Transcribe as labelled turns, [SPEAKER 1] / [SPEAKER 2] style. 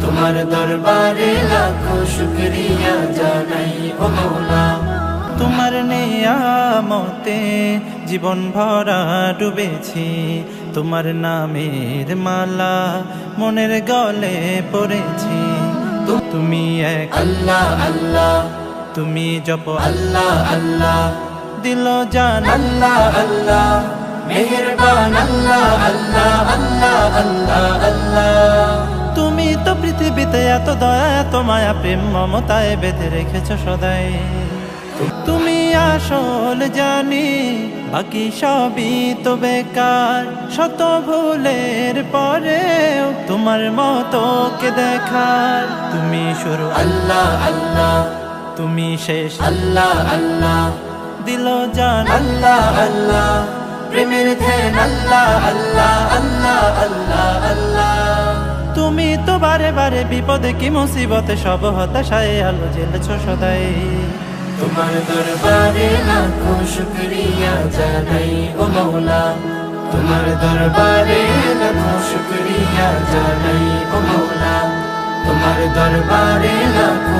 [SPEAKER 1] তোমার দরবারে লাখো শুকরিয়া জানাই ও মৌলা।
[SPEAKER 2] তোমার নেয়ামতে জীবন ভরা ডুবেছি তোমার নামের মালা মনের গলে পড়েছি। তুমি এক
[SPEAKER 1] আল্লাহ আল্লাহ।
[SPEAKER 2] তুমি জপ
[SPEAKER 1] আল্লাহ আল্লাহ।
[SPEAKER 2] দিল জান
[SPEAKER 1] আল্লাহ আল্লাহ। মেহেরবান আল্লাহ আল্লাহ আল্লাহ আল্লাহ।
[SPEAKER 2] পৃথিবীতে এত দয়া এত মায়া প্রেম মমতায় বেঁধে রেখেছ সদাই। তুমি আসল জানি বাকি সবই তো বেকার। শত ভুলের পরেও তোমার মতো কে দেখার। তুমি শুরু
[SPEAKER 1] আল্লাহ আল্লাহ।
[SPEAKER 2] তুমি শেষ।
[SPEAKER 1] আল্লাহ আল্লাহ।
[SPEAKER 2] দিল জান।
[SPEAKER 1] আল্লাহ আল্লাহ। প্রেমের ধ্যান আল্লাহ আল্লাহ আল্লাহ।
[SPEAKER 2] বারে বারে বিপদে কি মুসিবতে সব হতাশায় আলো জেলেছ সদাই।
[SPEAKER 1] তোমার দরবারে লাখো শুক্রিয়া জানাই ও মৌলা। তোমার দরবারে লাখো শুক্রিয়া জানাই ও মৌলা। তোমার দরবারে লাখো